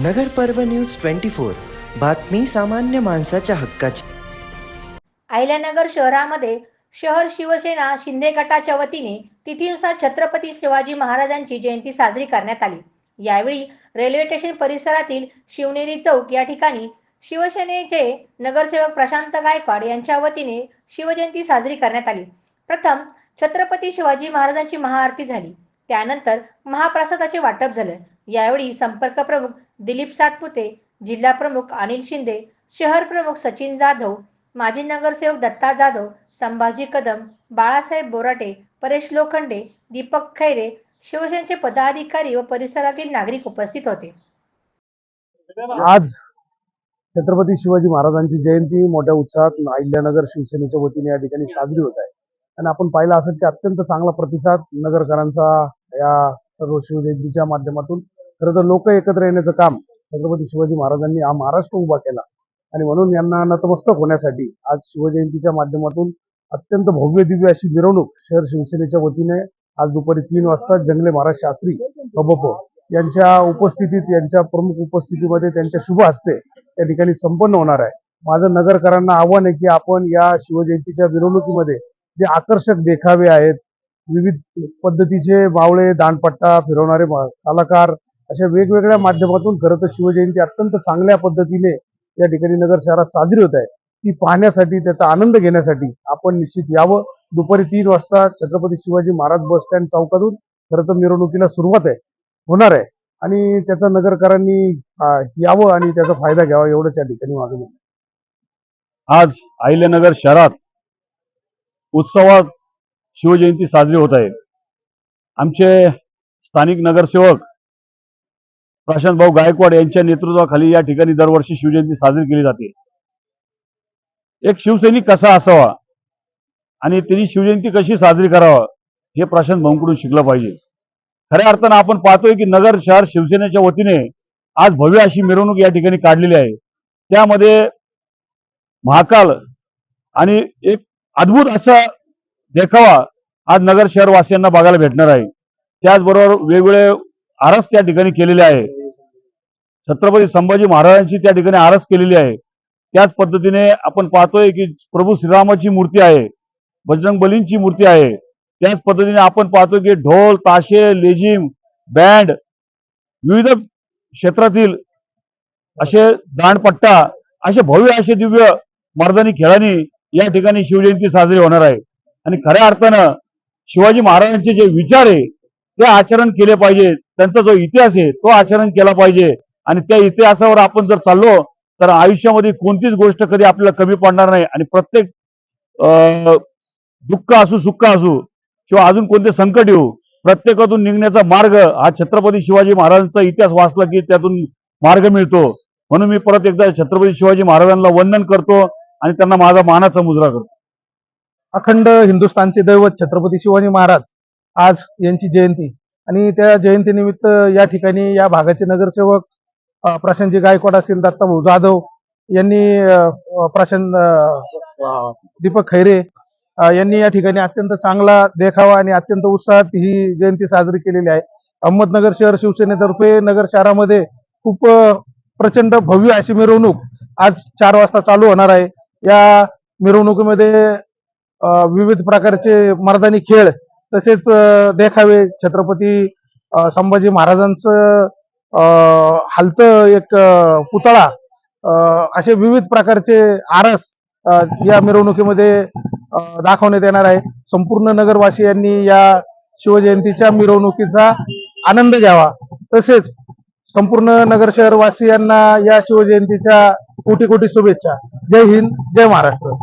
नगर पर्व news twenty four. बातमी सामान्य माणसाच्या हक्काची. आयल्यानगर शहरामध्ये शहर शिवसेना शिंदे गटाच्या वतीने तिथीनुसार छत्रपती शिवाजी महाराजांची जयंती साजरी करण्यात आली. यावेळी रेल्वे स्टेशन परिसरातील शिवनेरी चौक या ठिकाणी शिवसेनेचे नगरसेवक प्रशांत गायकवाड यांच्या वतीने शिवजयंती साजरी करण्यात आली. प्रथम छत्रपती शिवाजी महाराजांची महाआरती झाली. त्यानंतर महाप्रसादाचे वाटप झालं. यावेळी संपर्क प्रमुख दिलीप सातपुते जिल्हा प्रमुख अनिल शिंदे शहर प्रमुख सचिन जाधव माजी नगरसेवक दत्ता जाधव संभाजी कदम बाळासाहेब बोराटे परेश लोखंडे दीपक खैरे शिवसेनेचे पदाधिकारी व परिसरातील नागरिक उपस्थित होते. आज छत्रपती शिवाजी महाराजांची जयंती मोठ्या उत्साहात अहिल्यानगर शिवसेनेच्या वतीने या ठिकाणी साजरी होत आहे. आणि आपण पाहिलं असेल की अत्यंत चांगला प्रतिसाद नगरकरांचा या सर्व शिवजयंतीच्या माध्यमातून खरं तर लोक एकत्र येण्याचं काम छत्रपती शिवाजी महाराजांनी हा महाराष्ट्र उभा केला. आणि म्हणून यांना नतमस्तक होण्यासाठी आज शिवजयंतीच्या माध्यमातून अत्यंत भव्य दिव्य अशी मिरवणूक शहर शिवसेनेच्या वतीने आज दुपारी तीन वाजता जंगले महाराज शास्त्री हबप यांच्या उपस्थितीत यांच्या प्रमुख उपस्थितीमध्ये त्यांच्या शुभ हस्ते या ठिकाणी संपन्न होणार आहे. माझं नगरकरांना आव्हान आहे की आपण या शिवजयंतीच्या मिरवणुकीमध्ये जे आकर्षक देखावे आहेत विविध पद्धतीचे मावळे दांडपट्टा फिरवणारे मा- कलाकार अशा वेगवेगळ्या माध्यमातून खरं तर शिवजयंती अत्यंत चांगल्या पद्धतीने या ठिकाणी नगर शहरात साजरी होत आहे. ती पाहण्यासाठी त्याचा आनंद घेण्यासाठी आपण निश्चित यावं. दुपारी तीन वाजता छत्रपती शिवाजी महाराज बस स्टँड चौकातून खरं तर मिरवणुकीला सुरुवात आहे होणार आहे. आणि त्याचा नगरकरांनी यावं आणि त्याचा फायदा घ्यावा एवढंच या ठिकाणी मागणी आज अहिल्यानगर शहरात उत्सवात शिवजयंती साजरी होत आहे. आमचे स्थानिक नगरसेवक प्रशांत भाऊ गायकवाड यांच्या नेतृत्वाखाली या ठिकाणी दरवर्षी शिवजयंती साजरी केली जाते. एक शिवसैनिक कसा असावा आणि त्यांनी शिवजयंती कशी साजरी करावा हे प्रशांत भाऊंकडून शिकलं पाहिजे. खऱ्या अर्थानं आपण पाहतोय की नगर शहर शिवसेनेच्या वतीने आज भव्य अशी मिरवणूक या ठिकाणी काढलेली आहे. त्यामध्ये महाकाल आणि एक अद्भुत असा देखावा आज नगर शहरवासियांना बघायला भेटणार आहे. त्याचबरोबर वेगवेगळे आरस त्या ठिकाणी केलेले आहे. छत्रपती संभाजी महाराजांची त्या ठिकाणी आरस केलेली आहे. त्याच पद्धतीने आपण पाहतोय की प्रभू श्रीरामाची मूर्ती आहे बजरंग बलींची मूर्ती आहे. त्याच पद्धतीने आपण पाहतो की ढोल ताशे लेझिम बँड विविध क्षेत्रातील असे दांडपट्टा असे भव्य असे दिव्य मर्दानी खेळानी या ठिकाणी शिवजयंती साजरी होणार आहे. आणि खऱ्या अर्थानं शिवाजी महाराजांचे जे विचार आहे ते आचरण केले पाहिजे. त्यांचा जो इतिहास आहे तो आचरण केला पाहिजे. आणि त्या इतिहासावर आपण जर चाललो तर आयुष्यामध्ये कोणतीच गोष्ट कधी आपल्याला कमी पडणार नाही. आणि प्रत्येक अं, दुःख असू सुख असू किंवा अजून कोणते संकट येऊ प्रत्येकातून निघण्याचा मार्ग हा छत्रपती शिवाजी महाराजांचा इतिहास वाचला की त्यातून मार्ग मिळतो. म्हणून मी परत एकदा छत्रपती शिवाजी महाराजांना वंदन करतो आणि त्यांना माझा मानाचा मुजरा करतो. अखंड हिंदुस्थानचे दैवत छत्रपती शिवाजी महाराज आज यांची जयंती. आणि त्या जयंतीनिमित्त या ठिकाणी या भागाचे नगरसेवक प्रशांतजी गायकवाड असतील दत्ताभाऊ जाधव यांनी प्रशांत दीपक खैरे यांनी या ठिकाणी अत्यंत चांगला देखावा आणि अत्यंत उत्साहात ही जयंती साजरी केलेली आहे. अहमदनगर शहर शिवसेनेतर्फे नगर शहरामध्ये खूप प्रचंड भव्य अशी मिरवणूक आज चार वाजता चालू होणार आहे. या मिरवणुकीमध्ये विविध प्रकारचे मर्दानी खेळ तसेच देखावे छत्रपती संभाजी महाराजांचं हालतं एक पुतळा असे विविध प्रकारचे आरस या मिरवणुकीमध्ये दाखवण्यात येणार आहे. संपूर्ण नगरवासियांनी या शिवजयंतीच्या मिरवणुकीचा आनंद घ्यावा. तसेच संपूर्ण नगर शहरवासियांना या शिवजयंतीच्या कोटी कोटी शुभेच्छा. जय हिंद जय महाराष्ट्र.